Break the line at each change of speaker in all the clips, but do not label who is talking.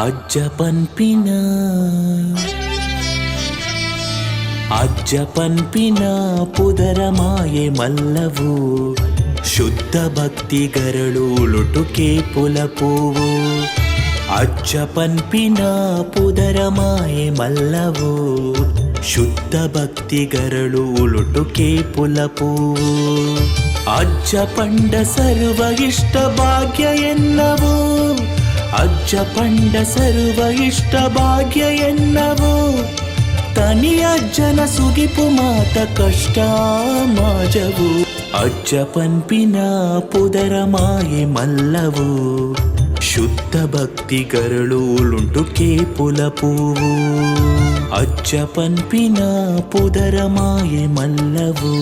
ಅಜ್ಜ ಪನ್ಪಿನ ಅಜ್ಜ ಪನ್ಪಿನ ಪುದರ ಮಾಯೆ ಮಲ್ಲವು, ಶುದ್ಧ ಭಕ್ತಿ ಗರಳು ಲುಟುಕೆ ಪುಲಪೂವು. ಅಜ್ಜ ಪನ್ಪಿನ ಪುದರ ಮಾಯೆ ಮಲ್ಲವು, ಶುದ್ಧ ಭಕ್ತಿ ಗರಳು ಲುಟುಕೆ ಪುಲಪೂವು. ಅಜ್ಜ ಪಂಡ ಸರ್ವ ಇಷ್ಟ ಭಾಗ್ಯ ಎನ್ನವು ಅಜ್ಜ ಪಂಡ ಸರ್ವ ಇಷ್ಟ ಭಾಗ್ಯ ಎನ್ನವು ತನಿಯ ಜನ ಸುಗಿಪು ಮಾತ ಕಷ್ಟ ಮಾಜವು ಅಜ್ಜ ಪನ್ಪಿನ ಪುದರ ಮಾಯೆ ಮಲ್ಲವು ಶುದ್ಧ ಭಕ್ತಿಗರಳು ಉಳುಂಟು ಕೇಪುಲ ಪೂವು ಅಜ್ಜ ಪನ್ಪಿನ ಪುದರ ಮಾಯೆ ಮಲ್ಲವು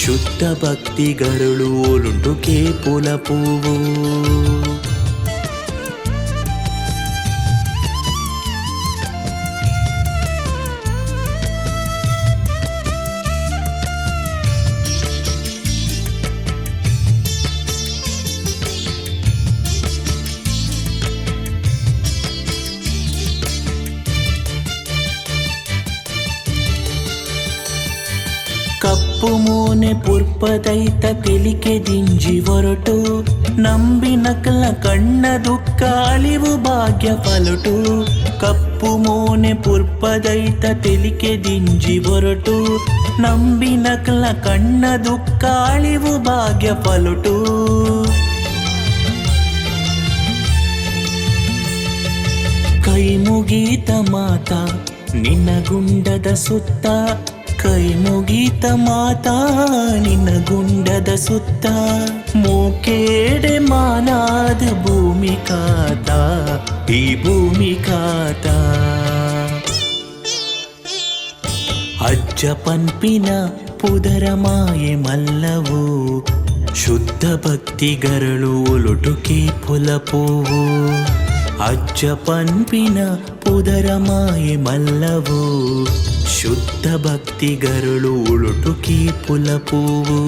ಶುದ್ಧ ಭಕ್ತಿಗರಳು ಉಳುಂಟು ಕೇಪುಲ ಪೂವು ಕಪ್ಪು ಮೋನೆ ಪುರ್ಪದೈತ ತೆಲಿಕೆ ದಿಂಜಿ ಹೊರಟು. ನಂಬಿ ನಕಲ ಕಣ್ಣ ದುಃಖ ಅಳಿವು ಭಾಗ್ಯ ಪಲಟು. ಕಪ್ಪು ಮೋನೆ ಪುರ್ಪದೈತ ತೆಲಿಕೆ ದಿಂಜಿ ಹೊರಟು. ನಂಬಿ ನಕಲ ಕಣ್ಣ ದುಃಖ ಅಳಿವು ಭಾಗ್ಯ ಪಲಟು. ಕೈ ಮುಗೀತ ಮಾತ, ನಿನ್ನ ಗುಂಡದ ಸುತ್ತ. ಕೈ ಮುಗೀತ ಮಾತಾ, ನಿನ್ನ ಗುಂಡದ ಸುತ್ತ. ಮೂಕೇಡೆ ಮಾನಾದ ಭೂಮಿ ಕಾತ, ಈ ಭೂಮಿ ಕಾತ. ಅಜ್ಜ ಪನ್ಪಿನ ಪುದರ ಮಾಯೆ ಮಲ್ಲವು, ಶುದ್ಧ ಭಕ್ತಿಗರಳು ಒಲುಟುಕಿ ಪುಲಪೋವು ಅಜ್ಜ ಪನ್ಪಿನ ಪುದರ ಮಾಯೆ ಮಲ್ಲವು ಶುದ್ಧ ಭಕ್ತಿಗರಳು ಉಳುಟುಕೆ ಪುಲಪೂವು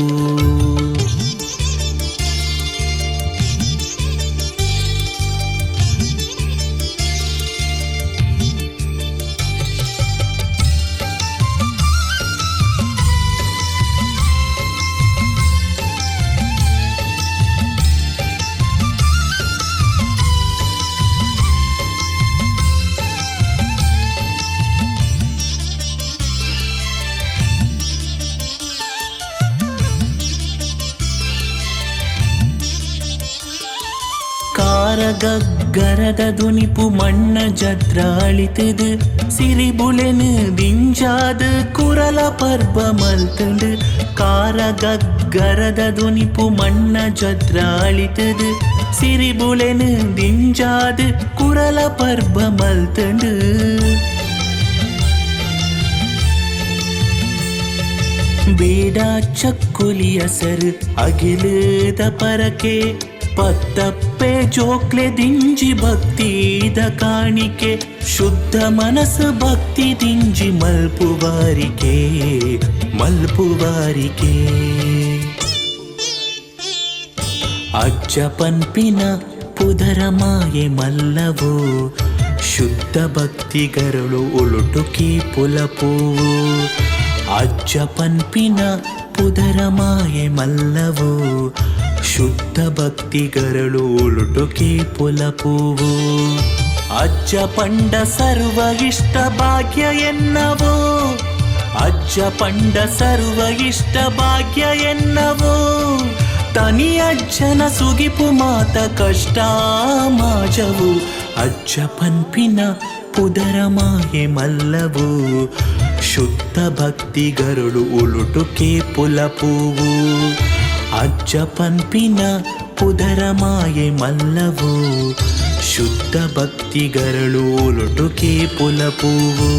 ಗರಗ ಧ್ವನಿಪು ಮಣ್ಣ ಜದ್ರಾಳಿತದು ಸಿರಿಬುಲೆನು ದಿಂಜಾದು ಕುರಲ ಪರ್ಬ ಮಲ್ತಂಡು ಕಾರಗ ಗರದ ಧ್ವನಿಪು ಮಣ್ಣ ಜದ್ರಾಳಿತದು ಸಿರಿಬುಲೆನು ದಿಂಜಾದು ಕುರಲ ಪರ್ಬ ಮಲ್ತಂಡು ಬೇಡ ಚಕ್ಕುಲಿಯ ಸರ್ ಅಗಿಲದ ಪರಕೆ ಪತ್ತಪ್ಪೆ ಜೋಕ್ಲೆ ದಿಂಜಿ ಭಕ್ತಿದ ಕಾಣಿಕೆ. ಶುದ್ಧ ಮನಸ್ಸು ಭಕ್ತಿ ದಿಂಜಿ ಮಲ್ಪುವಾರಿಕೆ ಮಲ್ಪುವಾರಿಕೆ. ಅಜ್ಜ ಪನ್ಪಿನ ಪುದರ ಮಾಯೆ ಮಲ್ಲವು, ಶುದ್ಧ ಭಕ್ತಿಗರಳು ಉಳುಟುಕಿ ಪುಲಪೂ. ಅಜ್ಜ ಪನ್ಪಿನ ಪುದರ ಮಾಯೆ ಮಲ್ಲವು ಶುದ್ಧ ಭಕ್ತಿಗರಳು ಉಳುಟುಕಿ ಪುಲಪುವು ಅಜ್ಜ ಪಂಡ ಸರ್ವ ಇಷ್ಟ ಭಾಗ್ಯ ಎನ್ನವೋ. ಅಜ್ಜ ಪಂಡ ಸರ್ವ ಇಷ್ಟ ಭಾಗ್ಯ ಎನ್ನವೋ. ತನಿ ಅಜ್ಜನ ಸುಗಿಪು ಮಾತ ಕಷ್ಟ ಮಾಜವು. ಅಜ್ಜ ಪನ್ಪಿನ ಪುದರ ಮಾಹೆ ಮಲ್ಲವು. ಶುದ್ಧ ಭಕ್ತಿಗರುಳು ಉಳುಟುಕೆ ಪುಲಪೂವು ಅಜ್ಜ ಪನ್ಪಿನ ಪುದರ ಮಾಯೆ ಮಲ್ಲವು ಶುದ್ಧ ಭಕ್ತಿಗರಳು ಉಳುಟುಕೆ ಪುಲಪೂವು